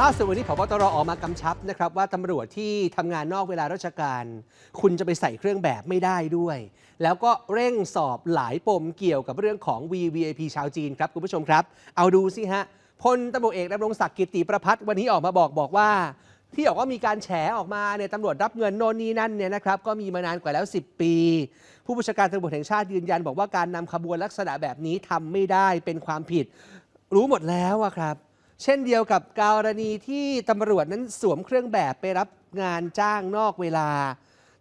ล่าสุดวันนี้พบตรออกมากำชับนะครับว่าตำรวจที่ทำงานนอกเวลาราชการ คุณจะไปใส่เครื่องแบบไม่ได้ด้วย แล้วก็เร่งสอบหลายปมเกี่ยวกับเรื่องของ VVIP ชาวจีนครับ คุณผู้ชมครับ เอาดูสิฮะพลตำรวจเอกดำรงศักดิ์กิติประพัฒน์วันนี้ออกมาบอกบอกว่า ที่บอกว่ามีการแฉออกมาเนี่ยตำรวจรับเงินโน่นนี่นั่นเนี่ยนะครับก็มีมานานกว่าแล้ว 10 ปี ผู้บัญชาการตำรวจแห่งชาติยืนยัน บอกว่าการนำขบวนลักษณะแบบนี้ทำไม่ได้เป็นความผิด รู้หมดแล้วอะครับ เช่นเดียวกับกรณีที่ตำรวจนั้นสวมเครื่องแบบไปรับงานจ้างนอกเวลา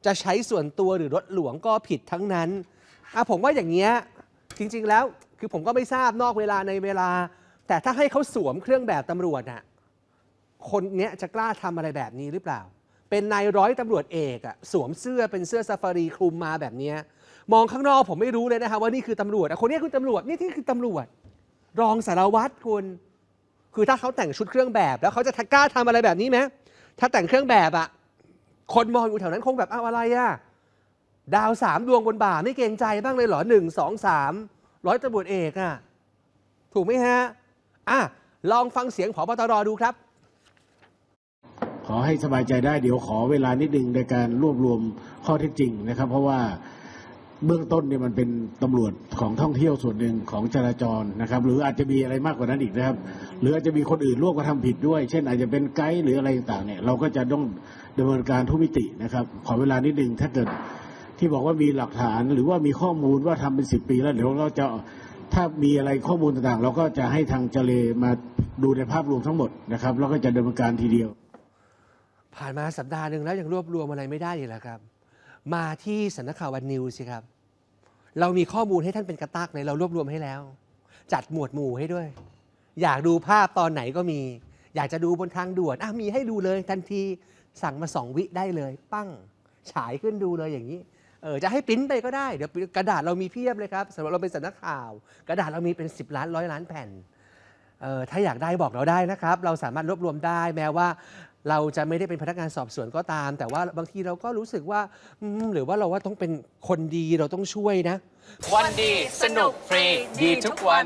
จะใช้ส่วนตัวหรือรถหลวงก็ผิดทั้งนั้นอะผมว่าอย่างเงี้ยจริง ๆ แล้วคือผมก็ไม่ทราบนอกเวลาในเวลา แต่ถ้าให้เขาสวมเครื่องแบบตำรวจอะคนเนี้ยจะกล้าทำอะไรแบบนี้หรือเปล่า เป็นนายร้อยตำรวจเอกอะสวมเสื้อเป็นเสื้อซาฟารีคลุมมาแบบเนี้ยมองข้างนอกผมไม่รู้เลยนะคะว่านี่คือตำรวจอะคนนี้คือตำรวจนี่ที่คือตำรวจ รองสารวัตรคุณ คือถ้าเขาแต่งชุดเครื่องแบบแล้วเขาจะกล้าทำอะไรแบบนี้ไหมถ้าแต่งเครื่องแบบอะคนมองอยู่แถวนั้นคงแบบอ้าวอะไรอะดาวสามดวงบนบ่าไม่เกรงใจบ้างเลยเหรอหนึ่งสองสามร้อยตำรวจเอกอะถูกไหมฮะอะลองฟังเสียงผบตรดูครับ ขอให้สบายใจได้เดี๋ยวขอเวลานิดนึงในการรวบรวมข้อเท็จจริงนะครับ เพราะว่าเบื้องต้นเนี่ยมันเป็นตำรวจของท่องเที่ยวส่วนหนึ่งของจราจรนะครับ หรืออาจจะมีอะไรมากกว่านั้นอีกนะครับ หรืออาจจะมีคนอื่นร่วมกระทำผิดด้วย เช่น อาจจะเป็นไกด์หรืออะไรต่างๆเนี่ย เราก็จะต้องดำเนินการทุกมิตินะครับ ขอเวลานิดนึงถ้าเกิดที่บอกว่ามีหลักฐานหรือว่ามีข้อมูลว่าทำเป็นสิบปีแล้วเดี๋ยวเราจะถ้ามีอะไรข้อมูลต่างๆ เราก็จะให้ทางเจเลมาดูในภาพรวมทั้งหมดนะครับแล้วก็จะดำเนินการทีเดียว ผ่านมาสัปดาห์หนึ่งแล้วยังรวบรวมอะไรไม่ได้อีกแล้วครับ มาที่สำนักข่าววันนิวสิครับ เรามีข้อมูลให้ท่านเป็นกระตักเลยเรารวบรวมให้แล้ว จัดหมวดหมู่ให้ด้วย อยากดูภาพตอนไหนก็มี อยากจะดูบนทางด่วนอะมีให้ดูเลยทันทีสั่งมาสองวิได้เลย ปั้งฉายขึ้นดูเลยอย่างนี้เออจะให้ปิ้นไปก็ได้เดี๋ยวกระดาษเรามีเพียบเลยครับสำหรับเราเป็นสำนักข่าว กระดาษเรามีเป็น 10 ล้านร้อยล้านแผ่นเออถ้าอยากได้บอกเราได้นะครับ เราสามารถรวบรวมได้แม้ว่า เราจะไม่ได้เป็นพนักงานสอบสวนก็ตาม แต่ว่าบางทีเราก็รู้สึกว่าอืมหรือว่าเราว่าต้องเป็นคนดีเราต้องช่วยนะ วันดีสนุกฟรีดีทุกวัน